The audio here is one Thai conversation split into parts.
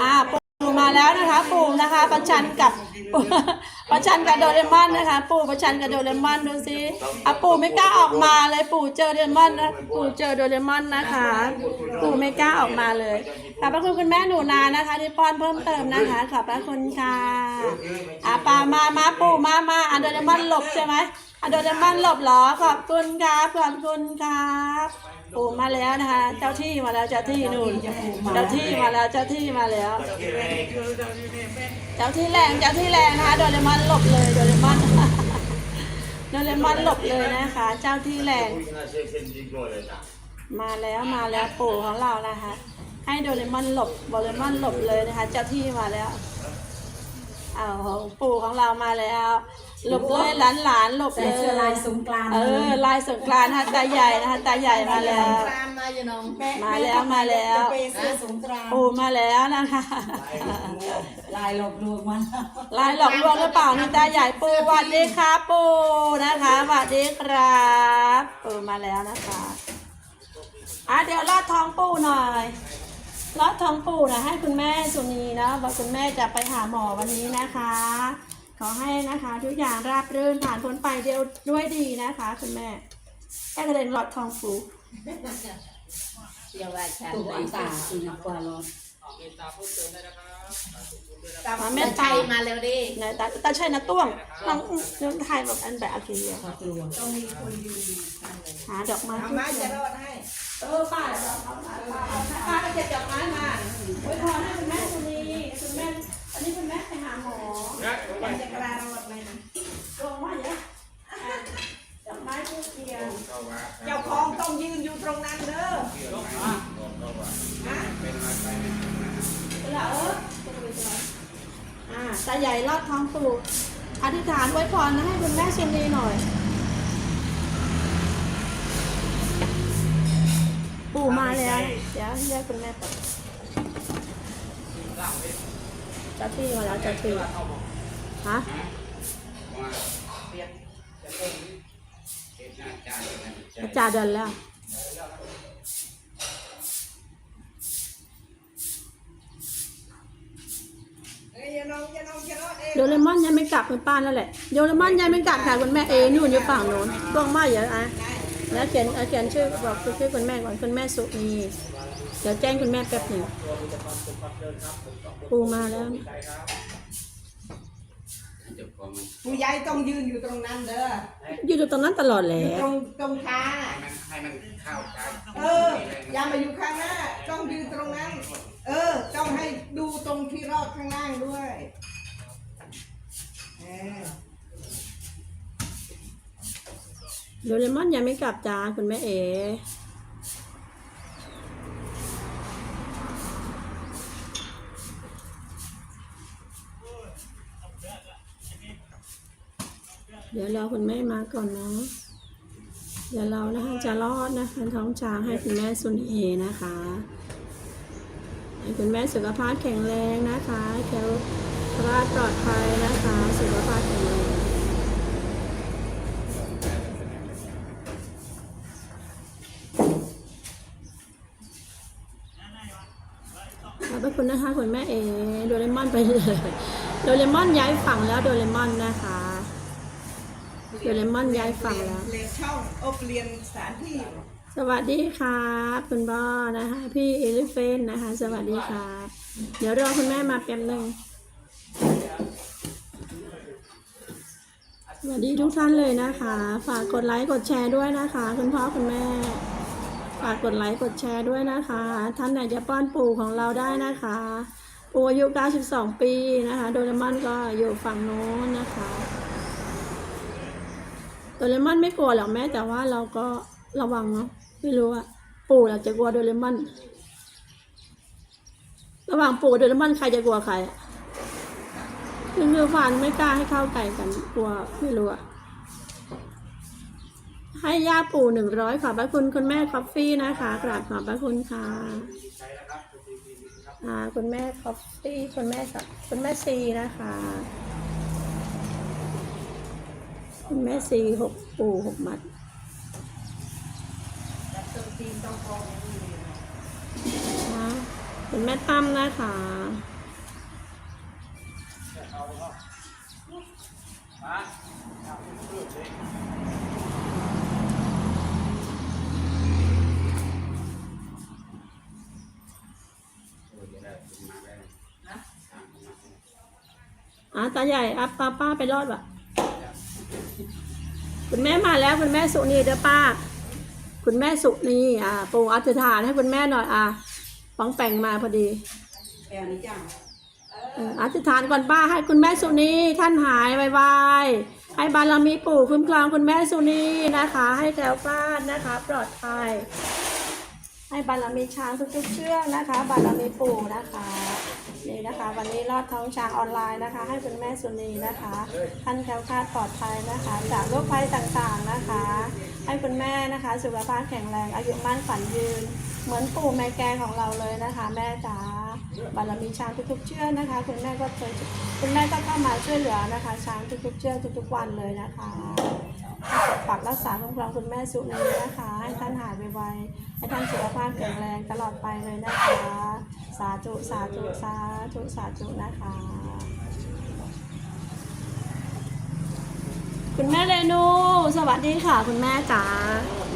อ่าปู่มาแล้วนะคะปู่นะคะ ประชันกับปู่ประชันกับโดเรมอนนะคะปู่ประชันกับโดเรมอนดูสิอะปู่ไม่กล้าออกมาเลยปู่เจอโดเรมอนนะปู่เจอโดเรมอนนะคะ ปู่ไม่กล้าออกมาเลยขอบพระคุณคุณแม่หนูนานะคะที่ป้อนเพิ่มเติมนะคะขอบพระคุณค่ะอะปามามาปู่มามาอะโดเรมอนหลบใช่ไหมอะโดเรมอนหลบเหรอขอบคุณครับขอบคุณครับปู่มาแล้วนะคะ เจ้าที่มาแล้วเจ้าที่นู่นเจ้าที่มาแล้วเจ้าที่มาแล้ว เจ้าที่แรงเจ้าที่ที่แรงนะคะโดเรมอนหลบเลยโดเรมอนโดเรมอนหลบเลยนะคะ เจ้าที่แรง มาแล้วมาแล้วปู่ของเรานะคะ ให้โดเรมอนหลบโดเรมอนหลบเลยนะคะ เจ้าที่มาแล้วอ้าวปู่ของเรามาแล้ว หลบเลยหลานหลานๆหลบใส่เลยเสื้อลายสงกรานต์เออลายสงกรานต์นะคะตาใหญ่นะคะตาใหญ่มาแล้ว ตามมาอยู่น้อง มาแล้วมาแล้วไปเสื้อสงกรานต์ปู่มาแล้วนะคะลายหลอกลวงมันลายหลอกลวงหรือเปล่านี่ตาใหญ่ปูสวัสดีครับปูนะคะสวัสดีครับปูมาแล้วนะคะอะเดี๋ยวลอดท้องปูหน่อยลอดท้องปูนะให้คุณแม่สุนีนะว่าคุณแม่จะไปหาหมอวันนี้นะคะ ขอให้นะคะ ทุกอย่างราบรื่นผ่านพ้นไปเดียวด้วยดีนะคะคุณแม่แค่กระเด็นลอดทองปูอย่าว่าฉันตัวเลขวายงตาสีน้ำกว่าร้อนตามแม่ใจมาแล้วดิไหนตาตาใช่นะต้วงน้องน้องไทยแบบอันแบบอากิเยอกลัวต้องมีคนยืนอยู่ข้างเลยหาดอกไม้ทำทุกไมอจะย่างรอดให้ เออป้าเราเอาป้าป้าป้าไปเก็บดอกไม้มาไว้พรให้คุณแม่คุณนีคุณแม่อันนี้คุณแม่ไปหาหมอ มันจะกล้ารอดไหมนะ ลงมาเยอะอะดอกไม้ทุกเทียน เจ้าของต้องยืนอยู่ตรงนั้นเด้อ เหรอเอออ่าตาใหญ่รอดท้องปู่อธิษฐานไว้พรนะให้คุณแม่ชิมดีหน่อย ปู่มาแล้วเดี๋ยวเรียกคุณแม่ก่อนเจ้าที่มาแล้วเจ้าที่ฮะจ่าเดินแล้ว เอ้ยอย่าน้องอย่าน้องจะรอดเอง โดเรมอนยังไม่กลับคุณป้านั่นแหละโดเรมอนยังไม่กลับค่ะคุณแม่เอนู่นอยู่ฝั่งโน้นกล้องมาเยอะอะแล้วเขียนเอาเขียนชื่อบอกชื่อคุณแม่ก่อนคุณแม่สุนีเดี๋ยวแจ้งคุณแม่แป๊บหนึ่งปูมาแล้วผู้ใหญ่ต้องยืนอยู่ตรงนั้นเด้ออยู่ตรงนั้นตลอดแหอละยู่ตรงตรงขาน่ะให้มันเข้าใจเอออย่ามาอยู่ข้างหน้าต้องยืนตรงนั้น เออ ต้องให้ดูตรงที่รอดข้างล่างด้วยเออโดเรมอนยังไม่กลับจ้าคุณแม่เอเดี๋ยวรอคุณแม่มาก่อนเนาะเดี๋ยวเรานะคะจะรอดนะคะท้องช้างให้คุณแม่สุนเอนะคะ ให้คุณแม่สุขภาพแข็งแรงนะคะแข็งรอดปลอดภัยนะคะ สุขภาพแข็งแรงขอบคุณนะคะคุณแม่เอโดเรมอนไปเลย โดเรมอนย้ายฝั่งแล้วโดเรมอนนะคะ โดเรมอนย้ายฝั่งแล้ว เรียนช่องอบเรียนสถานที่ สวัสดีครับคุณพ่อนะคะพี่เอลิเฟนนะคะ สวัสดีครับเดี๋ยวรอคุณแม่มาแป๊บหนึ่งสวัสดีทุกท่านเลยนะคะ ฝากกดไลค์กดแชร์ด้วยนะคะ คุณพ่อคุณแม่ ฝากกดไลค์กดแชร์ด้วยนะคะ ท่านไหนจะป้อนปู่ของเราได้นะคะปู่อายุ92ปีนะคะ โดเรมอนก็อยู่ฝั่งโน้นนะคะ โดเรมอนไม่กลัวหรอกแม่แต่ว่าเราก็ระวังเนาะไม่รู้อะปู่เราจะกลัวโดเรมอนระหว่างปู่โดเรมอนใครจะกลัวใครอะคือคือฟานไม่กล้าให้เข้าใกล้กันกลัวไม่รู้อะให้ย่าปู่หนึ่งร้อยขอบพระคุณคุณแม่คอฟฟี่นะคะกราบขอบพระคุณค่ะอ่าคุณแม่คอฟฟี่คุณแม่สักคุณแม่ซีนะคะ คุณแม่สี่หกปูหกมัดนะคุณแม่ตั้มนะคะอะตาใหญ่อะป้าป้าไปรอดว่ะ คุณแม่มาแล้วคุณแม่สุนีเด้อป้า คุณแม่สุนีอ่าปูอธิษฐานให้คุณแม่หน่อยอะปังแปงมาพอดีแก้วนี้จ้าเอ่ออธิษฐานก่อนป้าให้คุณแม่สุนีท่านหายไวๆให้บารมีปู่คุ้มครองคุณแม่สุนีนะคะ ให้แคล้วคลาดนะคะ ปลอดภัยให้บารมีช้างทุกๆเชือกนะคะ บารมีปู่นะคะ นี่นะคะ วันนี้รอดท้องช้างออนไลน์นะคะ ให้คุณแม่สุนีนะคะท่านแคล้วคลาดปลอดภัยนะคะ จากโรคภัยต่างๆนะคะ ให้คุณแม่นะคะ สุขภาพแข็งแรงอายุมั่นฝันยืน เหมือนปู่แม่แกของเราเลยนะคะ แม่จ๋า บารมีช้างทุกๆเชือกนะคะ คุณแม่ก็เคยคุณแม่ก็เข้ามาช่วยเหลือนะคะ ช้างทุกๆเชือกทุกๆวันเลยนะคะให้ปกปักรักษาคุ้มครองคุณแม่สุนีนะคะให้ท่านหายไวๆให้ท่านสุขภาพแข็งแรงตลอดไปเลยนะคะ สาธุสาธุสาธุสาธุนะคะ คุณแม่เรนูสวัสดีค่ะ คุณแม่จ๋า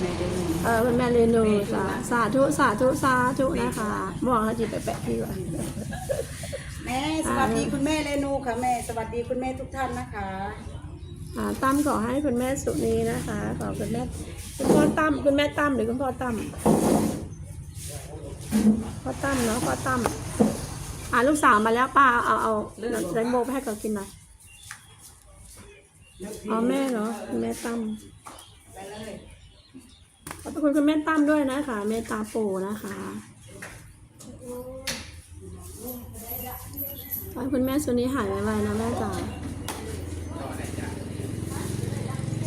แม่ เดินเออคุณแม่เรนูสาสาธุสาธุสาธุนะคะมองแล้วจีบแปะๆพี่ว่ะแม่สวัสดีคุณแม่เรนูค่ะแม่สวัสดีคุณแม่ทุกท่านนะคะอ่าตั้มขอให้คุณแม่สุนีนะคะ ขอคุณแม่คุณพ่อตั้มคุณแม่ตั้มหรือคุณพ่อตั้มพ่อตั้มเนาะพ่อตั้มอ่าลูกสาวมาแล้วป้าเอาเอาเอาแตงโมไปให้เขากินหน่อยเอาแม่เนาะคุณแม่ตั้มไปเลย ขอบคุณคุณแม่ตั้มด้วยนะคะเมตตาปู่นะคะขอให้คุณแม่สุนีหายไวๆนะแม่จ๋า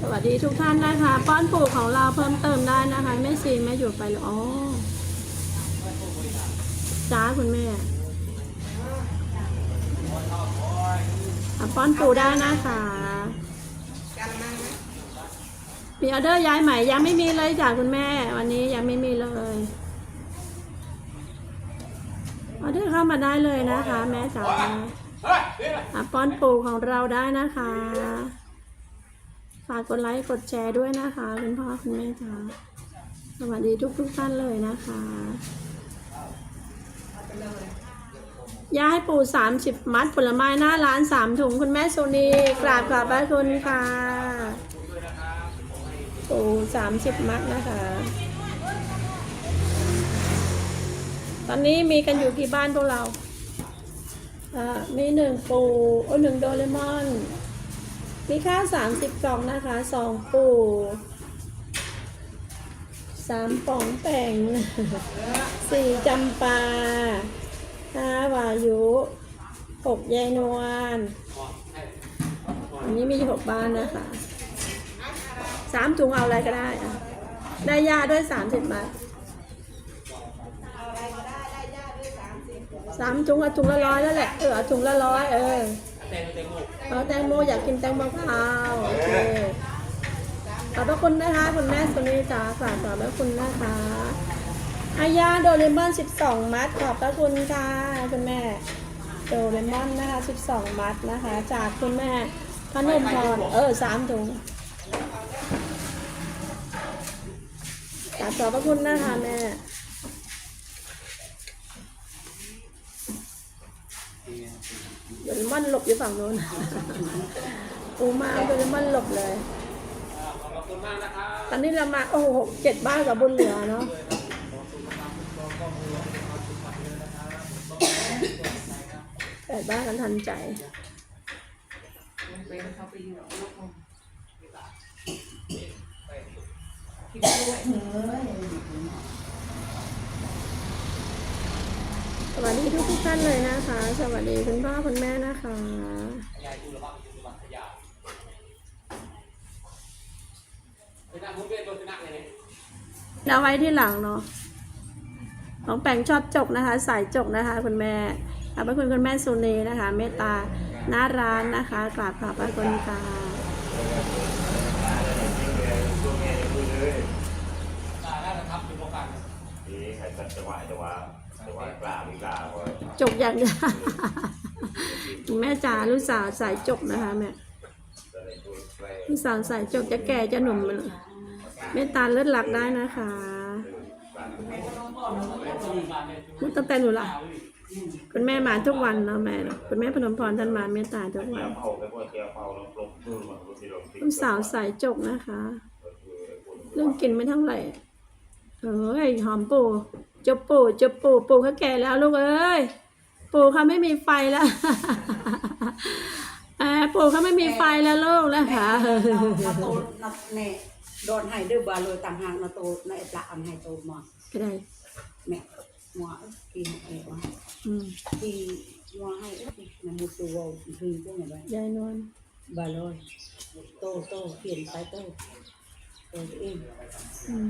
สวัสดีทุกท่านนะคะ ป้อนปู่ของเราเพิ่มเติมได้นะคะแม่ซีแม่อยู่ไปเลยอ๋อจ้าคุณแม่ป้อนปู่ได้นะคะกัน มีออเดอร์ย้ายใหม่ยังไม่มีเลยจ้ะคุณแม่ วันนี้ยังไม่มีเลยออเดอร์เข้ามาได้เลยนะคะ แม่จ๋าอะป้อนปูของเราได้นะคะ ฝากกดไลค์กดแชร์ด้วยนะคะคุณพ่อคุณแม่จ๋าสวัสดีทุกทุกท่านเลยนะคะย่าให้ปูสามสิบมัดผลไม้หน้าร้านสามถุงคุณแม่โซนีกราบขอบพระคุณค่ะ ปูสามสิบมัดนะคะ ตอนนี้มีกันอยู่กี่บ้านพวกเราอ่ามีหนึ่งปูโอ้หนึ่งโดเรมอน มีข้าวสามสิบกล่องนะคะสองปูสามป่องแป่งสี่จำปาห้าวายุหกยายนวลอันนี้มีหกบ้านนะคะ สามถุงเอาอะไรก็ได้อะได้ยาด้วยสามสิบบาทสามถุงเอาถุงละร้อยแล้วแหละเออเอาถุงละร้อยเออเอาแตงโมอยากกินแตงโมก็เอาโอเคขอบพระคุณนะคะคุณแม่สุนีจ๋าฝากขอบพระคุณนะคะอายาโดเรมอน12 มัดขอบพระคุณค่ะคุณแม่โดเรมอนนะคะ 12 มัดนะคะ จากคุณแม่พนมพรเออสามถุง กราบขอบพระคุณนะคะแม่โดเรมอนหลบอยู่ฝั่งโน้นปูมาเอาโดเรมอนหลบเลย ตอนนี้เรามาโอ้โหหกเจ็ดบ้านกับบนเหลือเนาะแปดบ้านกันทันใจ สวัสดีทุกทุกท่านเลยนะคะ สวัสดีคุณพ่อคุณแม่นะคะเอาไว้ที่หลังเนาะของแปงชอบจกนะคะ สายจกนะคะ คุณแม่ขอบพระคุณคุณแม่สุนีนะคะ เมตตาหน้าร้านนะคะกราบขอบพระคุณค่ะ ที นี้ใครตัดจังหวะจังหวะจังหวะกล้าไม่กล้าก็จกอย่างเดียวแม่จ๋าลูกสาวสายจกนะคะแม่ลูกสาวสายจกจะแก่จะหนุ่มเมตตาเลือดหลักได้นะคะพูดตั้งแต่หนูละคุณแม่มาทุกวันเนาะแม่คุณแม่พนมพรท่านมาเมตตาทุกวันลูกสาวสายจกนะคะ เรื่องกินไม่เท่าไหร่ เอ้ยหอมปูเจะปู่เจะปูปูเขาแก่แล้วลูกเอ้ยปูเขาไม่มีไฟแล้วอ่าปู่เขาไม่มีไฟแล้วลูกนะคะนาโตนาเน่โดนให้ดื้อบาเลยต่างหากนาโตนาเอปลาอันให้โตมาก็ได้แม่หัวกินเอ๋วอืมที่หัวให้นามุตัวคือพวกไหนบ้างยายนวลบาเลยโตโตเปลี่ยนไปโตโตเองอืม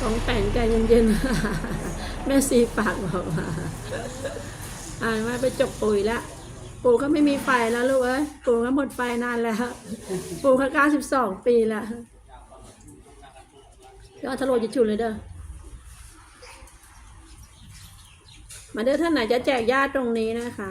ของแต่งใจเย็นๆ แม่ซีปากบอกว่าอ่านว่าไปจกปุ๋ยละปู่เขาไม่มีไฟแล้วลูกเอ้ยปู่เขาหมดไฟนานแล้ว ปู่เขาเก้าสิบสองปีแล้วยอดทะโลจะชุนเลยเด้อ มาเด้อท่านไหนจะแจกญาติตรงนี้นะคะ